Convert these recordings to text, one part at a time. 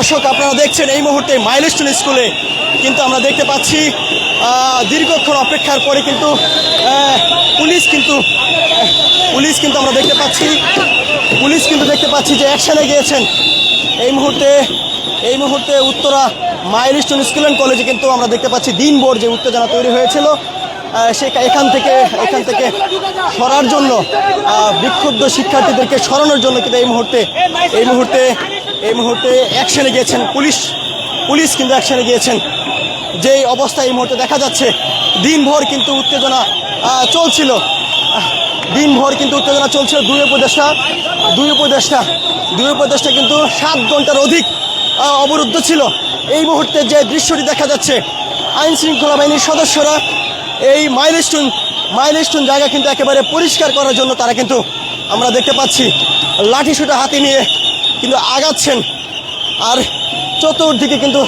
দর্শক, আপনারা দেখছেন এই মুহূর্তে মাইলস্টোন স্কুলে। কিন্তু আমরা দেখতে পাচ্ছি দীর্ঘক্ষণ অপেক্ষার পরে কিন্তু পুলিশ কিন্তু পুলিশ কিন্তু আমরা দেখতে পাচ্ছি, পুলিশ কিন্তু দেখতে পাচ্ছি যে অ্যাকশনে গিয়েছেন। এই মুহূর্তে এই মুহূর্তে উত্তরা মাইলস্টোন স্কুল অ্যান্ড কলেজে কিন্তু আমরা দেখতে পাচ্ছি দিনভর যে উত্তেজনা তৈরি হয়েছিল। সে এখান থেকে এখান থেকে সরার জন্য বিক্ষুব্ধ শিক্ষার্থীদেরকে সরানোর জন্য কিন্তু এই মুহূর্তে এই মুহূর্তে এই মুহূর্তে অ্যাকশনে গিয়েছেন পুলিশ। পুলিশ কিন্তু অ্যাকশনে গিয়েছেন। যেই অবস্থা এই মুহূর্তে দেখা যাচ্ছে, দিনভর কিন্তু উত্তেজনা চলছিল। দিনভর কিন্তু উত্তেজনা চলছিল দুই উপদেষ্টা দুই উপদেষ্টা দুই উপদেষ্টা কিন্তু সাত ঘণ্টার অধিক অবরুদ্ধ ছিল। এই মুহূর্তে যে দৃশ্যটি দেখা যাচ্ছে আইন শৃঙ্খলা বাহিনীর সদস্যরা এই মাইলস্টোন মাইলস্টোন জায়গা কিন্তু একেবারে পরিষ্কার করার জন্য তারা কিন্তু আমরা দেখতে পাচ্ছি। লাঠি সুটা হাতে নিয়ে কিন্তু আগাচ্ছেন। আর চতুর্দিকে কিন্তু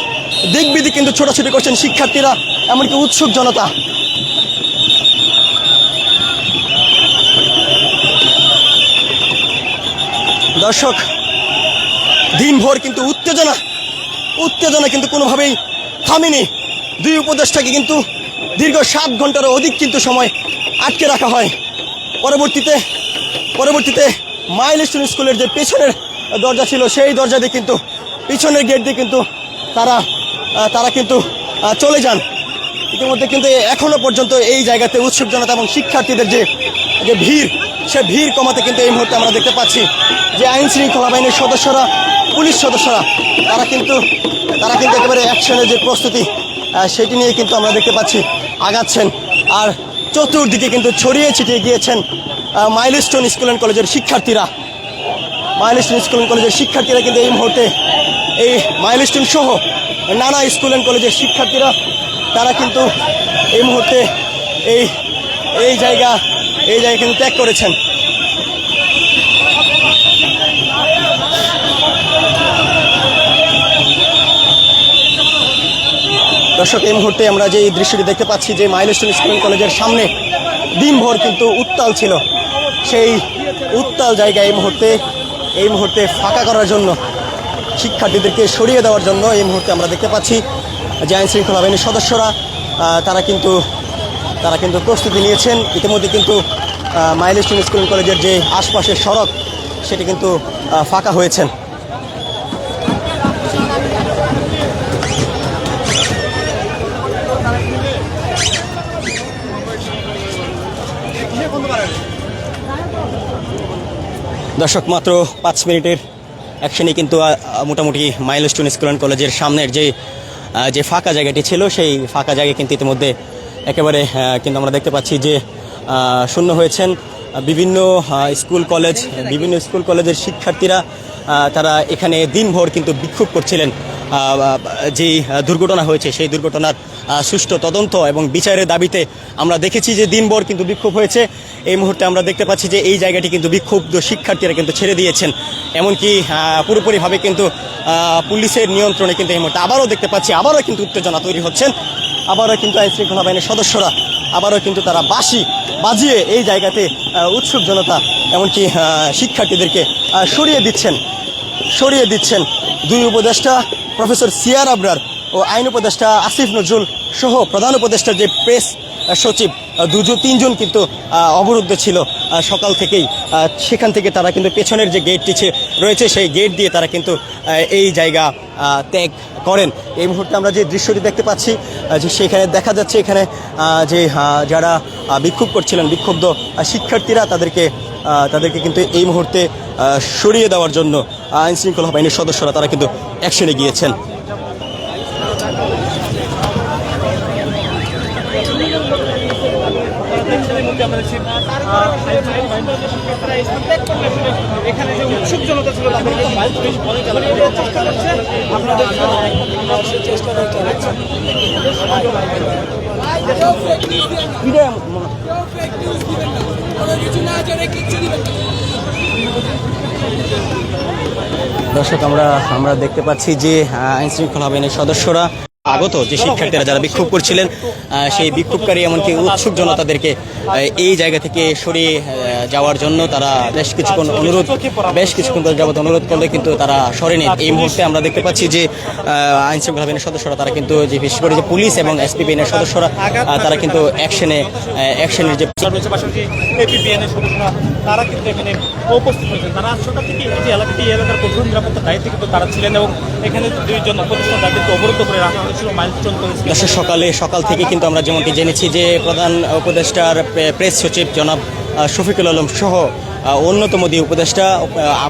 দিক বিদিক কিন্তু ছোটাছুটি করছেন শিক্ষার্থীরা, এমনকি উৎসুক জনতা। দর্শক, দিনভর কিন্তু উত্তেজনা উত্তেজনা কিন্তু কোনোভাবেই থামেনি। দুই উপদেষ্টাকে কিন্তু দীর্ঘ সাত ঘন্টারও অধিক কিন্তু সময় আটকে রাখা হয়। পরবর্তীতে পরবর্তীতে মাইলস্টোন স্কুলের যে পেছনের দরজা ছিল, সেই দরজা দিয়ে কিন্তু, পিছনের গেট দিয়ে কিন্তু তারা তারা কিন্তু চলে যান। ইতিমধ্যে কিন্তু এখনও পর্যন্ত এই জায়গাতে উৎসুক জনতা এবং শিক্ষার্থীদের যে যে ভিড়, সে ভিড় কমাতে কিন্তু এই মুহূর্তে আমরা দেখতে পাচ্ছি যে আইন শৃঙ্খলা বাহিনীর সদস্যরা, পুলিশ সদস্যরা, তারা কিন্তু তারা কিন্তু একেবারে অ্যাকশনের যে প্রস্তুতি সেটি নিয়ে কিন্তু আমরা দেখতে পাচ্ছি আগাচ্ছেন। আর চতুর্দিকে কিন্তু ছড়িয়ে ছিটিয়ে গিয়েছেন মাইলস্টোন স্কুল অ্যান্ড কলেজের শিক্ষার্থীরা। মাইলস্টোন স্কুল অ্যান্ড কলেজের শিক্ষার্থীরা কিন্তু এই মুহূর্তে এই মাইলস্টোন সহ নানা স্কুল অ্যান্ড কলেজের শিক্ষার্থীরা, তারা কিন্তু এই মুহূর্তে এই এই জায়গা এই জায়গা কিন্তু ত্যাগ করেছেন। দর্শক, এই মুহূর্তে আমরা যে এই দৃশ্যটি দেখতে পাচ্ছি, যে মাইলস্টোন স্কুল কলেজের সামনে দিনভর কিন্তু উত্তাল ছিল। সেই উত্তাল জায়গা এই মুহূর্তে এই মুহূর্তে ফাঁকা করার জন্য, শিক্ষার্থীদেরকে সরিয়ে দেওয়ার জন্য এই মুহূর্তে আমরা দেখতে পাচ্ছি। যে আইন শৃঙ্খলা বাহিনীর সদস্যরা তারা কিন্তু তারা কিন্তু প্রস্তুতি নিয়েছেন। ইতিমধ্যে কিন্তু মাইলস্টোন স্কুল কলেজের যে আশপাশের সড়ক, সেটি কিন্তু ফাঁকা হয়েছেন। দর্শক, মাত্র পাঁচ মিনিটের অ্যাকশনে কিন্তু মোটামুটি মাইলস্টোন স্কুল অ্যান্ড কলেজের সামনের যে যে ফাঁকা জায়গাটি ছিল, সেই ফাঁকা জায়গায় কিন্তু ইতিমধ্যে একেবারে কিন্তু আমরা দেখতে পাচ্ছি যে শূন্য হয়েছেন। বিভিন্ন স্কুল কলেজ, বিভিন্ন স্কুল কলেজের শিক্ষার্থীরা তারা এখানে দিনভর কিন্তু বিক্ষোভ করছিলেন। যে দুর্ঘটনা হয়েছে, সেই দুর্ঘটনার সুষ্ঠু তদন্ত এবং বিচারের দাবিতে আমরা দেখেছি যে দিনভর কিন্তু বিক্ষোভ হয়েছে। এই মুহূর্তে আমরা দেখতে পাচ্ছি যে এই জায়গাটি কিন্তু বিক্ষুব্ধ শিক্ষার্থীরা কিন্তু ছেড়ে দিয়েছেন। এমনকি পুরোপুরিভাবে কিন্তু পুলিশের নিয়ন্ত্রণে কিন্তু এই মুহূর্তে আবারও দেখতে পাচ্ছি, আবারও কিন্তু উত্তেজনা তৈরি হচ্ছেন। আবারও কিন্তু আইন শৃঙ্খলা বাহিনীর সদস্যরা আবারও কিন্তু তারা বাসি বাজিয়ে এই জায়গাতে উৎসুক জনতা এমনকি শিক্ষার্থীদেরকে সরিয়ে দিচ্ছেন সরিয়ে দিচ্ছেন দুই উপদেষ্টা, প্রফেসর সিয়ার আবরার ও আইন উপদেষ্টা আসিফ নজরুল সহ প্রধান উপদেষ্টার যে প্রেস সচিব দুজন, তিনজন কিন্তু অবরুদ্ধ ছিল সকাল থেকেই। সেখান থেকে তারা কিন্তু পেছনের যে গেটটি রয়েছে, সেই গেট দিয়ে তারা কিন্তু এই জায়গা ত্যাগ করেন। এই মুহূর্তে আমরা যে দৃশ্যটি দেখতে পাচ্ছি যে সেখানে দেখা যাচ্ছে এখানে যে যারা বিক্ষোভ করছিলেন, বিক্ষুব্ধ শিক্ষার্থীরা তাদেরকে তাদেরকে কিন্তু এই মুহূর্তে সরিয়ে দেওয়ার জন্য আইন শৃঙ্খলা বাহিনীর সদস্যরা তারা কিন্তু অ্যাকশনে গিয়েছেন। এখানে যে উৎসুক জনতা ছিল তাদেরকে চেষ্টা করছে আপনাদের দর্শক আমরা আমরা দেখতে পাচ্ছি যে আহ, আইন শৃঙ্খলা বাহিনীর সদস্যরা আগত যে শিক্ষার্থীরা যারা বিক্ষোভ করছিলেন সেই বিক্ষোভকারী এমনকি উৎসুক জনতাদেরকে এই জায়গা থেকে সরিয়ে যাওয়ার জন্য তারা বেশ কিছুক্ষণ অনুরোধ বেশ কিছুক্ষণ যাবত অনুরোধ করলে কিন্তু তারা সরেনি। এই মুহূর্তে আমরা দেখতে পাচ্ছি যে আইন শৃঙ্খলা বাহিনীর সদস্যরা তারা কিন্তু যে বিশেষ করে যে পুলিশ এবং এসপি বাহিনীর সদস্যরা তারা কিন্তু অ্যাকশনে অ্যাকশনের যে তারা কিন্তু এখানে উপস্থিত হয়েছেন। তারা সরকার থেকে এই এলাকাটি এলাকার কঠোর নিরাপত্তার দায়িত্বে কিন্তু তারা ছিলেন এবং এখানে দুইজন প্রতিষ্ঠান তাদেরকে অবরুদ্ধ করে রাখা দশের সকালে, সকাল থেকে কিন্তু আমরা যেমনটি জেনেছি যে প্রধান উপদেষ্টার প্রে- প্রেস সচিব জনাব শফিকুল আলম সহ অন্যতম দিয়ে উপদেষ্টা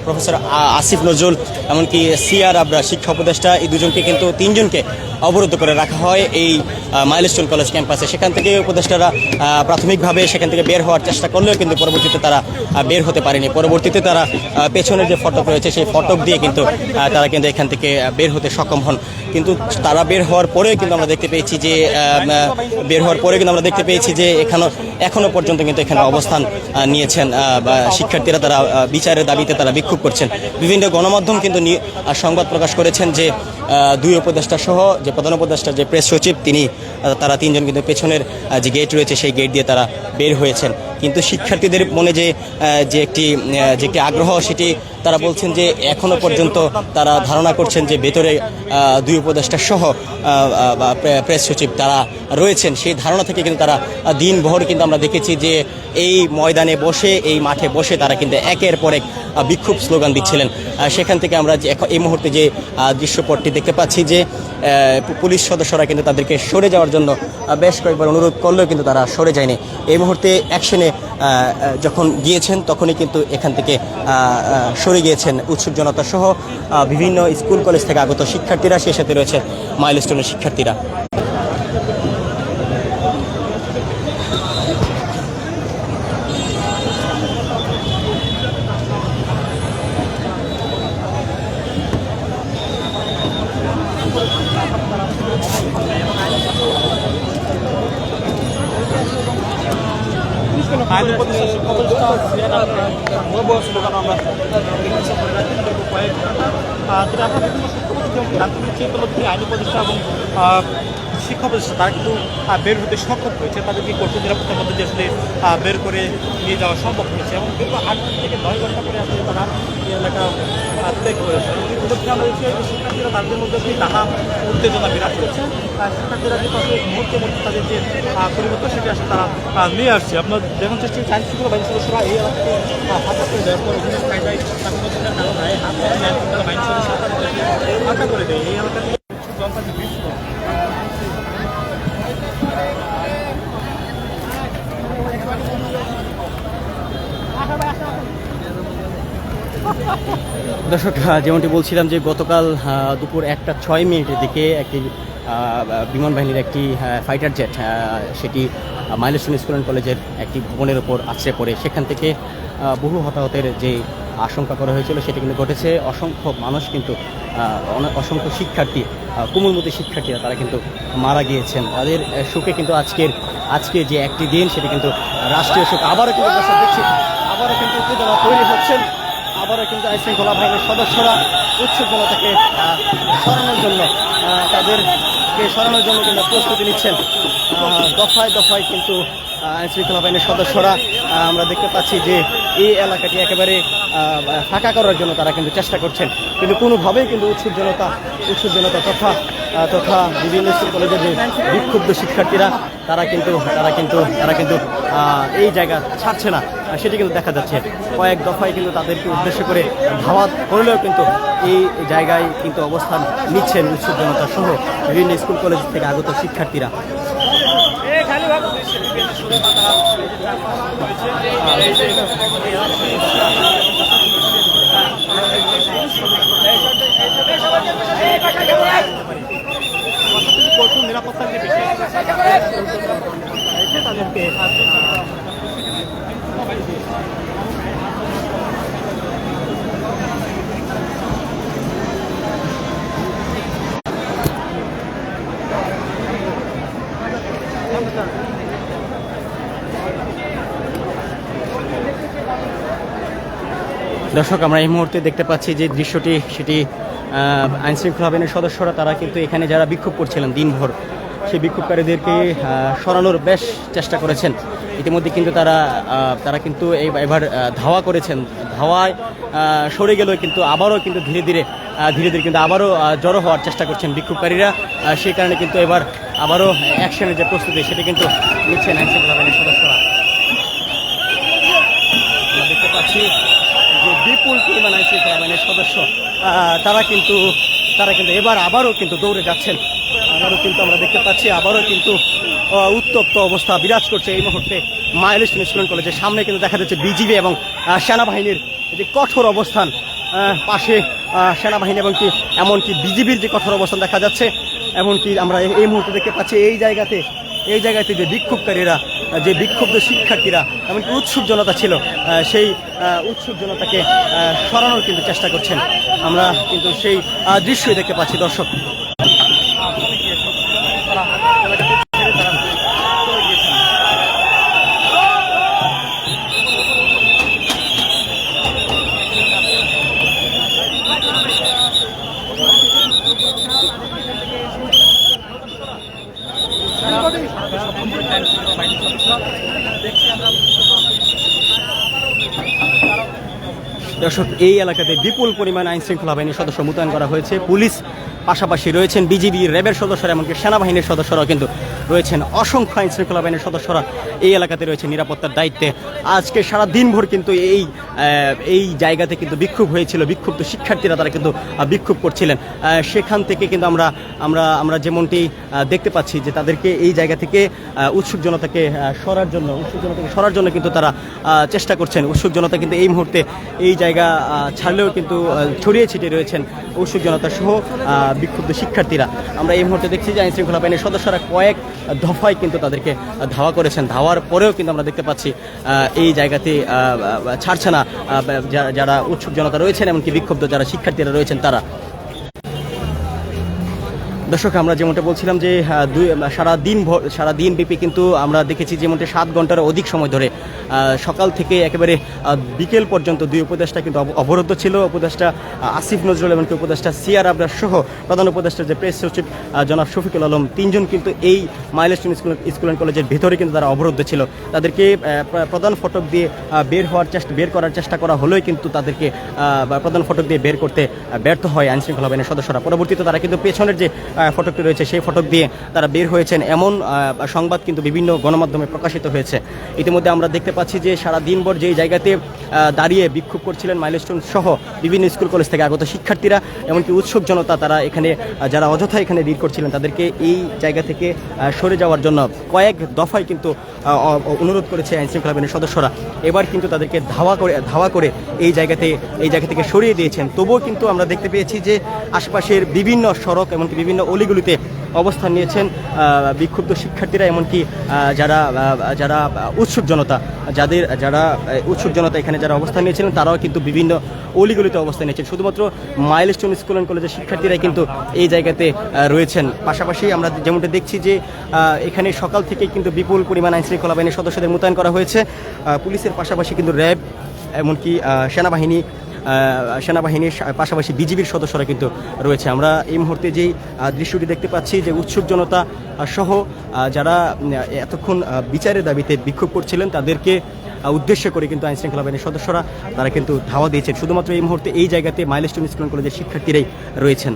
প্রফেসর আসিফ নজরুল, এমনকি সিআর আবরা, শিক্ষা উপদেষ্টা, এই দুজনকে কিন্তু তিনজনকে অবরুদ্ধ করে রাখা হয় এই মাইলস্টোন কলেজ ক্যাম্পাসে। সেখান থেকে উপদেষ্টারা প্রাথমিকভাবে সেখান থেকে বের হওয়ার চেষ্টা করলেও কিন্তু পরবর্তীতে তারা বের হতে পারেনি। পরবর্তীতে তারা পেছনের যে ফটক রয়েছে, সেই ফটক দিয়ে কিন্তু তারা কিন্তু এখান থেকে বের হতে সক্ষম হন। কিন্তু তারা বের হওয়ার পরেও কিন্তু আমরা দেখতে পেয়েছি যে বের হওয়ার পরে কিন্তু আমরা দেখতে পেয়েছি যে, এখনও এখনও পর্যন্ত কিন্তু এখানে অবস্থান নিয়েছেন শিক্ষার্থীরা তারা বিচারের দাবিতে তারা বিক্ষোভ করছেন। বিভিন্ন গণমাধ্যম কিন্তু সংবাদ প্রকাশ করেছেন যে দুই উপদেষ্টা সহ যে প্রধান উপদেষ্টা যে প্রেস সচিব, তিনি তারা তিনজন কিন্তু পেছনের যে গেট রয়েছে, সেই গেট দিয়ে তারা বের হয়েছেন। কিন্তু শিক্ষার্থীদের মনে যে যে একটি যে একটি আগ্রহ, সেটি তারা বলছেন যে এখনও পর্যন্ত তারা ধারণা করছেন যে ভেতরে দুই উপদেষ্টা সহ প্রেস সচিব তারা রয়েছেন। সেই ধারণা থেকে কিন্তু তারা দিনভর কিন্তু আমরা দেখেছি যে এই ময়দানে বসে, এই মাঠে বসে তারা কিন্তু একের পর এক বিক্ষোভ স্লোগান দিচ্ছিলেন। সেখান থেকে আমরা যে এই মুহূর্তে যে দৃশ্যপটটি দেখতে পাচ্ছি যে পুলিশ সদস্যরা কিন্তু তাদেরকে সরে যাওয়ার জন্য বেশ কয়েকবার অনুরোধ করলেও কিন্তু তারা সরে যায়নি। এই মুহূর্তে অ্যাকশনে যখন গিয়েছেন, তখনই কিন্তু এখান থেকে সরে গিয়েছেন উৎসুক জনতা সহ বিভিন্ন স্কুল, কলেজ থেকে আগত শিক্ষার্থীরা, সেই সাথে রয়েছে মাইলস্টোনের শিক্ষার্থীরা আইন উপদেষ্টা শিক্ষা উপদেষ্টা সিআর আবরা বড় বড় স্লোগান আমরা দেখেছি কয়েক পেরেছি ইতিমধ্যে আইন উপদেষ্টা এবং শিক্ষা উপদেষ্টা তারা কিন্তু বের হতে সক্ষম হয়েছে। তাদেরকে কঠোর নিরাপত্তার মধ্যে দিয়ে আসলে বের করে নিয়ে যাওয়া সম্ভব হয়েছে। এবং দীর্ঘ আট থেকে নয় ঘণ্টা করে আসলে তারা এই এলাকা ত্যাগ করেছে শিক্ষার্থীরা তাদের মধ্যে একটি নানা উত্তেজনা বিরাজ করছে। শিক্ষার্থীরা যে আসলে মুহূর্তে মুহূর্তে তাদের যে পরিবর্তন সেটা আসলে তারা নিয়ে আসছে। আপনার দেখুন চেষ্টা সাইন্স শিক্ষক বাহিনী সদস্যরা এই এলাকাকে আহ, হাতে করে দেওয়ার পর অভিযোগ কায়দায় স্বাধীনতার কারণ হয় হাত বাহিনী করে দেয়। এই এলাকাতে জনতা যে দর্শক যেমনটি বলছিলাম যে গতকাল দুপুর একটা ছয় মিনিটের দিকে একটি বিমান বাহিনীর একটি ফাইটার জেট সেটি মাইলস্টোন স্কুল অ্যান্ড কলেজের একটি ভবনের ওপর আছড়ে পড়ে। সেখান থেকে বহু হতাহতের যে আশঙ্কা করা হয়েছিল সেটি কিন্তু ঘটেছে। অসংখ্য মানুষ কিন্তু অসংখ্য শিক্ষার্থী আহ, কোমলমতি শিক্ষার্থীরা তারা কিন্তু মারা গিয়েছেন। তাদের শোকে কিন্তু আজকের আজকে যে একটি দিন সেটি কিন্তু রাষ্ট্রীয় শোক আবারও কিন্তু আবারও কিন্তু উত্তেজনা তৈরি হচ্ছেন। আবারও কিন্তু আইন শৃঙ্খলা বাহিনীর সদস্যরা উৎসুক থেকে সরানোর জন্য তাদেরকে সরানোর জন্য কিন্তু প্রস্তুতি নিচ্ছেন। দফায় দফায় কিন্তু আইনশৃঙ্খলা আইন শৃঙ্খলা বাহিনীর সদস্যরা আমরা দেখতে পাচ্ছি যে এই এলাকাটি একেবারে ফাঁকা করার জন্য তারা কিন্তু চেষ্টা করছেন। কিন্তু কোনোভাবেই কিন্তু উৎসুক জনতা উৎসুক জনতা তথা তথা বিভিন্ন স্কুল কলেজের যে বিক্ষুব্ধ শিক্ষার্থীরা, তারা কিন্তু তারা কিন্তু তারা কিন্তু এই জায়গা ছাড়ছে না। সেটি কিন্তু দেখা যাচ্ছে। কয়েক দফায় কিন্তু তাদেরকে উদ্দেশ্য করে ধাওয়া করলেও কিন্তু এই জায়গায় কিন্তু অবস্থান নিচ্ছেন উৎসুক জনতা সহ বিভিন্ন স্কুল কলেজ থেকে আগত শিক্ষার্থীরা। দর্শক, আমরা এই মুহূর্তে দেখতে পাচ্ছি যে দৃশ্যটি, সেটি আইন শৃঙ্খলা বাহিনীর সদস্যরা, তারা কিন্তু এখানে যারা বিক্ষোভ করছিলেন দিনভর, সেই বিক্ষোভকারীদেরকে সরানোর বেশ চেষ্টা করেছেন। ইতিমধ্যে কিন্তু তারা তারা কিন্তু এবার ধাওয়া করেছেন। ধাওয়ায় সরে গেলেও কিন্তু আবারও কিন্তু ধীরে ধীরে ধীরে ধীরে কিন্তু আবারও জড়ো হওয়ার চেষ্টা করছেন বিক্ষোভকারীরা। সেই কারণে কিন্তু এবার আবারও অ্যাকশনের যে প্রস্তুতি, সেটি কিন্তু নিচ্ছেন আইন শৃঙ্খলা বাহিনীর সদস্যরা। দেখতে পাচ্ছি বিপুল পরিমাণ আইন বাহিনীর সদস্য। তারা কিন্তু তারা কিন্তু এবার আবারও কিন্তু দৌড়ে যাচ্ছেন। আবারও কিন্তু আমরা দেখতে পাচ্ছি, আবারও কিন্তু উত্তপ্ত অবস্থা বিরাজ করছে এই মুহূর্তে মাইলস্টোন স্টুডেন্ট কলেজের। সামনে কিন্তু দেখা যাচ্ছে বিজিবি এবং সেনাবাহিনীর যে কঠোর অবস্থান পাশে সেনাবাহিনী এবং কি এমনকি বিজিবির যে কঠোর অবস্থান দেখা যাচ্ছে, এমনকি আমরা এই- মুহূর্তে দেখতে পাচ্ছি এই জায়গাতে এই জায়গাতে যে বিক্ষোভকারীরা যে বিক্ষুব্ধ শিক্ষার্থীরা, এমনকি উৎসুক জনতা ছিল সেই উৎসুক জনতাকে সরানোর কিন্তু চেষ্টা করছেন। আমরা কিন্তু সেই দৃশ্যই দেখতে পাচ্ছি, দর্শক দর্শক এই এলাকাতে বিপুল পরিমাণ আইন শৃঙ্খলা বাহিনীর সদস্য মোতায়েন করা হয়েছে। পুলিশ পাশাপাশি রয়েছেন বিজিবি, র্যাবের সদস্যরা এমনকি সেনাবাহিনীর সদস্যরাও কিন্তু রয়েছেন। অসংখ্য আইন শৃঙ্খলা বাহিনীর সদস্যরা এই এলাকাতে রয়েছে নিরাপত্তার দায়িত্বে। আজকে সারা দিনভর কিন্তু এই এই জায়গাতে কিন্তু বিক্ষোভ হয়েছিল। বিক্ষুব্ধ শিক্ষার্থীরা তারা কিন্তু বিক্ষোভ করছিলেন। সেখান থেকে কিন্তু আমরা আমরা আমরা যেমনটি দেখতে পাচ্ছি যে তাদেরকে এই জায়গা থেকে উৎসুক জনতাকে সরার জন্য, উৎসুক জনতাকে সরার জন্য কিন্তু তারা চেষ্টা করছেন। উৎসুক জনতা কিন্তু এই মুহূর্তে এই জায়গা ছাড়লেও কিন্তু ছড়িয়ে ছিটিয়ে রয়েছেন উৎসুক জনতা সহ বিক্ষুব্ধ শিক্ষার্থীরা। আমরা এই মুহূর্তে দেখছি যে আইন শৃঙ্খলা বাহিনীর সদস্যরা কয়েক দফায় কিন্তু তাদেরকে ধাওয়া করেছেন। ধাওয়ার পরেও কিন্তু আমরা দেখতে পাচ্ছি এই জায়গাতে ছাড়ছে না যারা উৎসুক জনতা রয়েছেন, এমনকি বিক্ষুব্ধ যারা শিক্ষার্থীরা রয়েছেন, তারা। দর্শক, আমরা যেমনটা বলছিলাম যে দুই সারা দিন সারা দিন ব্যাপী কিন্তু আমরা দেখেছি যেমনটা সাত ঘণ্টার অধিক সময় ধরে সকাল থেকে একেবারে বিকেল পর্যন্ত দুই উপদেষ্টা কিন্তু অবরুদ্ধ ছিল। উপদেষ্টা আসিফ নজরুল এমনকি উপদেষ্টা সিআর আবরার সহ প্রধান উপদেষ্টা যে প্রেস সচিব জনাব শফিকুল আলম, তিনজন কিন্তু এই মাইলস্টোন স্কুল স্কুল অ্যান্ড কলেজের ভেতরে কিন্তু তারা অবরুদ্ধ ছিল। তাদেরকে প্রধান ফটক দিয়ে বের হওয়ার চেষ্টা, বের করার চেষ্টা করা হলেও কিন্তু তাদেরকে প্রধান ফটক দিয়ে বের করতে ব্যর্থ হয় আইন শৃঙ্খলা বাহিনীর সদস্যরা। পরবর্তীতে তারা কিন্তু পেছনের যে ফটকটি রয়েছে, সেই ফটক দিয়ে তারা বের হয়েছেন। এমন সংবাদ কিন্তু বিভিন্ন গণমাধ্যমে প্রকাশিত হয়েছে। ইতিমধ্যে আমরা দেখতে পাচ্ছি যে সারা দিনভর যেই জায়গাতে দাঁড়িয়ে বিক্ষোভ করছিলেন মাইলস্টোন সহ বিভিন্ন স্কুল কলেজ থেকে আগত শিক্ষার্থীরা, এমনকি উৎসুক জনতা তারা এখানে যারা অযথা এখানে ভিড় করছিলেন, তাদেরকে এই জায়গা থেকে সরে যাওয়ার জন্য কয়েক দফায় কিন্তু অনুরোধ করেছে আইন শৃঙ্খলা বাহিনীর সদস্যরা। এবার কিন্তু তাদেরকে ধাওয়া করে ধাওয়া করে এই জায়গাতে, এই জায়গা থেকে সরিয়ে দিয়েছেন। তবুও কিন্তু আমরা দেখতে পেয়েছি যে আশপাশের বিভিন্ন সড়ক, এমনকি বিভিন্ন অলিগুলিতে অবস্থান নিয়েছেন বিক্ষুব্ধ শিক্ষার্থীরা, এমনকি যারা যারা উৎসুক জনতা, যাদের, যারা উৎসুক জনতা এখানে যারা অবস্থান নিয়েছিলেন, তারাও কিন্তু বিভিন্ন অলিগুলিতে অবস্থান নিয়েছেন। শুধুমাত্র মাইলস্টোন স্কুল অ্যান্ড কলেজের শিক্ষার্থীরাই কিন্তু এই জায়গাতে রয়েছেন। পাশাপাশি আমরা যেমনটা দেখছি যে এখানে সকাল থেকেই কিন্তু বিপুল পরিমাণ আইন শৃঙ্খলা বাহিনীর সদস্যদের মোতায়েন করা হয়েছে। পুলিশের পাশাপাশি কিন্তু র্যাব, এমনকি সেনাবাহিনী সেনাবাহিনীর পাশাপাশি বিজিবির সদস্যরা কিন্তু রয়েছে। আমরা এই মুহূর্তে যেই দৃশ্যটি দেখতে পাচ্ছি যে উৎসুক জনতা সহ যারা এতক্ষণ বিচারের দাবিতে বিক্ষোভ করছিলেন, তাদেরকে উদ্দেশ্য করে কিন্তু আইন শৃঙ্খলা বাহিনীর সদস্যরা, তারা কিন্তু ধাওয়া দিয়েছেন। শুধুমাত্র এই মুহূর্তে এই জায়গাতে মাইলস্টোন স্কুল কলেজের শিক্ষার্থীরাই রয়েছেন।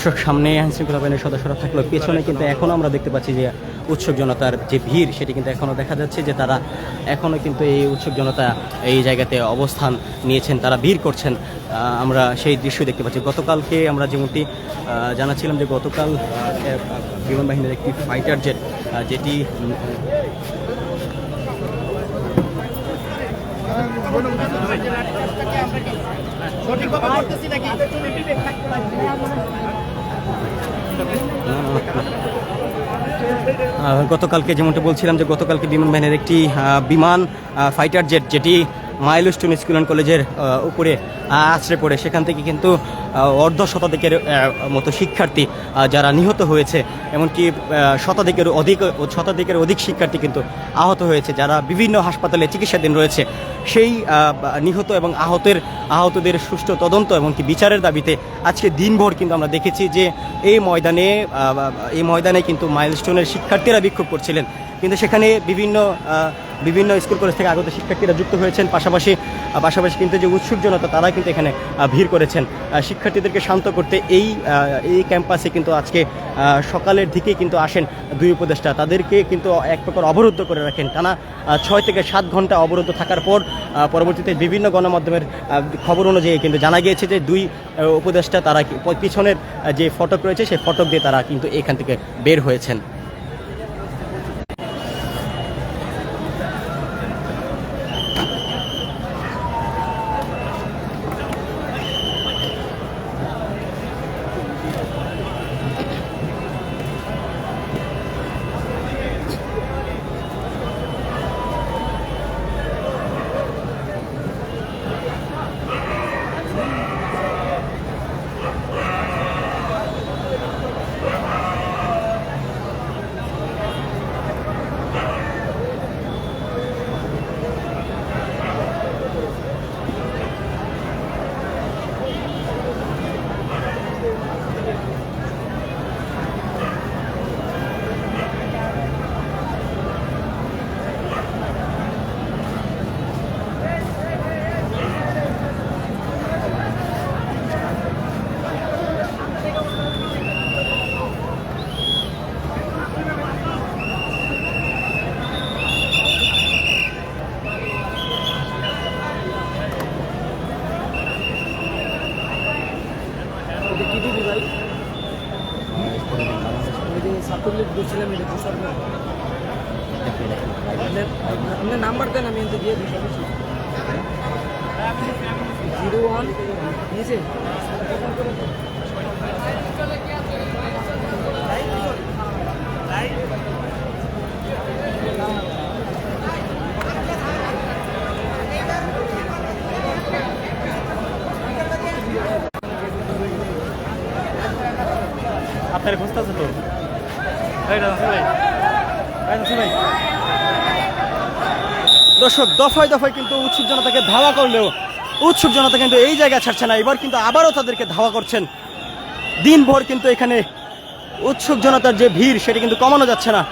দর্শক, সামনে আইন শৃঙ্খলা বাহিনীর সদস্যরা থাকলেও পেছনে কিন্তু এখনও আমরা দেখতে পাচ্ছি যে উৎসুক জনতার যে ভিড়, সেটি কিন্তু এখনও দেখা যাচ্ছে যে তারা এখনও কিন্তু এই উৎসুক জনতা এই জায়গাতে অবস্থান নিয়েছেন, তারা ভিড় করছেন। আমরা সেই দৃশ্য দেখতে পাচ্ছি। গতকালকে আমরা যেমনটি জানাচ্ছিলাম যে গতকাল বিমান বাহিনীর একটি ফাইটার জেট যেটি গতকালকে যেমনটা বলছিলাম যে গতকালকে বিমান বাহিনীর একটি বিমান ফাইটার জেট যেটি মাইলস্টোন স্কুল অ্যান্ড কলেজের উপরে আছড়ে পড়ে। সেখান থেকে কিন্তু অর্ধ শতাধিকের মতো শিক্ষার্থী যারা নিহত হয়েছে। এমনকি শতাধিকের অধিক শতাধিকের অধিক শিক্ষার্থী কিন্তু আহত হয়েছে, যারা বিভিন্ন হাসপাতালে চিকিৎসাধীন রয়েছে। সেই নিহত এবং আহতের, আহতদের সুষ্ঠু তদন্ত এমনকি বিচারের দাবিতে আজকে দিনভর কিন্তু আমরা দেখেছি যে, এই ময়দানে এই ময়দানে কিন্তু মাইলস্টোনের শিক্ষার্থীরা বিক্ষোভ করছিলেন। কিন্তু সেখানে বিভিন্ন বিভিন্ন স্কুল কলেজ থেকে আগত শিক্ষার্থীরা যুক্ত হয়েছেন। পাশাপাশি পাশাপাশি কিন্তু যে উৎসুক জনতা তারা কিন্তু এখানে ভিড় করেছেন। শিক্ষার্থীদেরকে শান্ত করতে এই এই ক্যাম্পাসে কিন্তু আজকে সকালের দিকেই কিন্তু আসেন দুই উপদেষ্টা। তাদেরকে কিন্তু এক প্রকার অবরুদ্ধ করে রাখেন। টানা ছয় থেকে সাত ঘণ্টা অবরুদ্ধ থাকার পর পরবর্তীতে বিভিন্ন গণমাধ্যমের খবর অনুযায়ী কিন্তু জানা গিয়েছে যে দুই উপদেষ্টা তারা পিছনের যে ফটক রয়েছে, সেই ফটক দিয়ে তারা কিন্তু এখান থেকে বের হয়েছেন। তো? ভাই। এই রাজু ভাই। দর্শক, দফায় দফায় কিন্তু উৎসুক জনতাকে ধাওয়া করলেও উৎসুক জনতা কিন্তু এই জায়গা ছাড়ছে না। এবার কিন্তু আবারও তাদেরকে ধাওয়া করছেন। দিনভর কিন্তু এখানে উৎসুক জনতার যে ভিড়, সেটা কিন্তু কমানো যাচ্ছে না।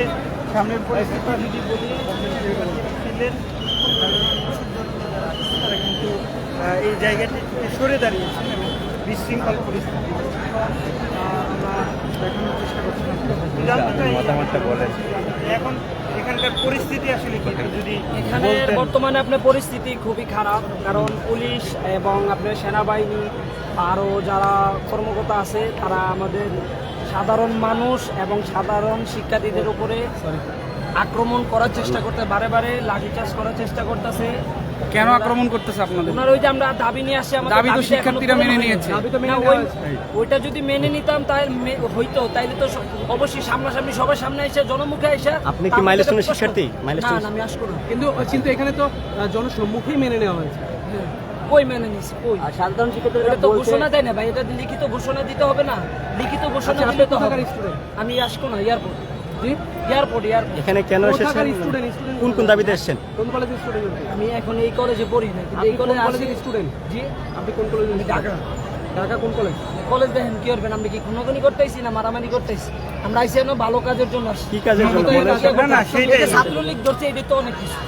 মুহূর্তে সামনের পরিস্থিতি যদি বলি ছিলেন তারা কিন্তু এই জায়গাটি সরে দাঁড়িয়েছেন এবং বিশৃঙ্খল পরিস্থিতি। দেখানোর চেষ্টা করছিলাম। এখন এখানকার পরিস্থিতি আসলে যদি এখানে বর্তমানে আপনার পরিস্থিতি খুবই খারাপ কারণ পুলিশ এবং আপনার সেনাবাহিনী আরও যারা কর্মকর্তা আছে তারা আমাদের সাধারণ মানুষ এবং সাধারণ শিক্ষার্থীদের উপরে আক্রমণ করার চেষ্টা করতে বারে বারে লাঠিচার্জ করার চেষ্টা করতেছে। কেন আক্রমণ করতেছে আপনাদের? ওনার ওই যে আমরা দাবি নিয়ে আসি আমাদের দাবি তো শিক্ষার্থীরা মেনে নিয়েছে। দাবি তো মেনে ওই ওইটা যদি মেনে নিতাম তাহলে হইতো। তাইলে তো অবশ্যই সামনাসামনি সবার সামনে এসে জনমুখে এসে আপনি কি আমাদের শিক্ষার্থী? না না, আমি আসব না। কিন্তু কিন্তু এখানে তো জনসম্মুখেই মেনে নেওয়া হয়েছে। কই মেনে নিস কই? আর সাধারণ শিক্ষার্থীরা তো ঘোষণা দেয় না ভাই এটা লিখিত ঘোষণা দিতে হবে না। লিখিত ঘোষণা আচ্ছা, দিলে তো হবে আমি আসব না এয়ারপোর্ট জি? এয়ারপোর্ট এয়ারপোর্ট এখানে কেন এসেছেন? কোন কোন দাবিতে এসেছেন? কোন কলেজের স্টুডেন্ট আমি এখন এই কলেজে পড়ি না কিন্তু এই কলেজে স্টুডেন্ট জি। আপনি কোন কলেজের ঢাকা। ঢাকা কোন কলেজ কলেজ দেখেন কি করবেন আমরা কি খুনোখুনি করতেছি না মারামারি করতেছি? আমরা আইসি ভালো কাজের জন্য কি কাজের জন্য? ছাত্রলীগ ধরছে এটা তো অনেক কিছু।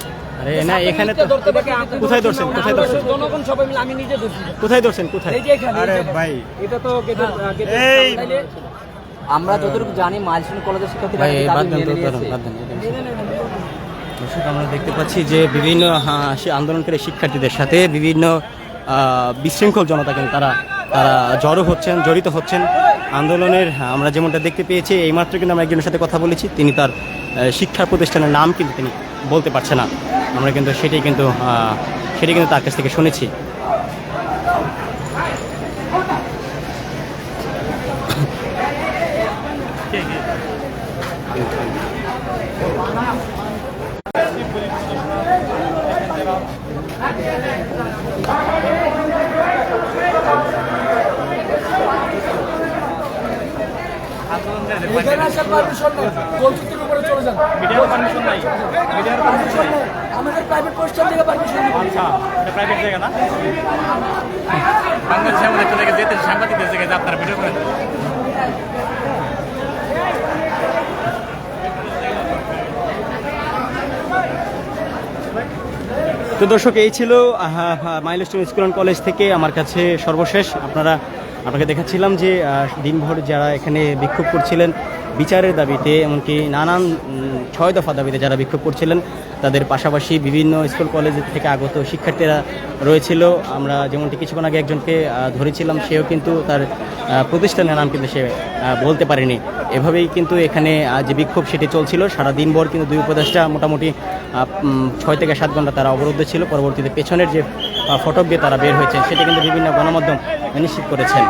আরে না এখানে তো কোথায় ধরছেন? কোথায় ধরছেন? জনগণ সবাই মিলে আমি নিজে ধরছি। কোথায় ধরছেন? কোথায়? এই যে এখানে আরে ভাই। এটা তো গেটের হ্যাঁ। গেটের এই আমরা যতটুকু জানি মাইলস্টোন কলেজের শিক্ষার্থীরা দাবি মেনে নিয়েছে। দর্শক আমরা দেখতে পাচ্ছি যে বিভিন্ন আন্দোলনকারী শিক্ষার্থীদের সাথে বিভিন্ন বিশৃঙ্খল জনতা কিন্তু তারা তারা জড়ো হচ্ছেন জড়িত হচ্ছেন। আন্দোলনের আমরা যেমনটা দেখতে পেয়েছি এইমাত্র কিন্তু আমরা একজনের সাথে কথা বলেছি। তিনি তার শিক্ষা প্রতিষ্ঠানের নাম কিন্তু তিনি বলতে পারছে না। আমরা কিন্তু সেটাই কিন্তু সেটাই কিন্তু তার কাছ থেকে শুনেছি। মিডিয়ার পারমিশন নাই। মিডিয়ার পারমিশন নাই। আমাদের প্রাইভেট প্রতিষ্ঠান থেকে পারমিশন আচ্ছা এটা প্রাইভেট জায়গা না? বাংলাদেশে আমাদের একটা জায়গায় যেতে সাংবাদিকদের জায়গায় যে আপনারা ভিডিও করেন। তো দর্শক এই ছিল মাইলস্টোন স্কুল অ্যান্ড কলেজ থেকে আমার কাছে সর্বশেষ। আপনারা আপনাকে দেখাচ্ছিলাম যে দিনভর যারা এখানে বিক্ষোভ করছিলেন বিচারের দাবিতে এমনকি নানান ছয় দফা দাবিতে যারা বিক্ষোভ করছিলেন, তাদের পাশাপাশি বিভিন্ন স্কুল, কলেজ থেকে আগত শিক্ষার্থীরা রয়েছিল। আমরা যেমনটি কিছুক্ষণ আগে একজনকে ধরেছিলাম, সেও কিন্তু তার প্রতিষ্ঠানের নাম কিন্তু সে বলতে পারেনি। এভাবেই কিন্তু এখানে যে বিক্ষোভ সেটি চলছিল, সারা দিনভর কিন্তু দুই উপদেষ্টা মোটামুটি ছয় থেকে সাত ঘণ্টা তারা অবরুদ্ধ ছিল। পরবর্তীতে পেছনের যে ফটক দিয়ে তারা বের হয়েছে সেটা কিন্তু বিভিন্ন গণমাধ্যম নিশ্চিত করেছেন।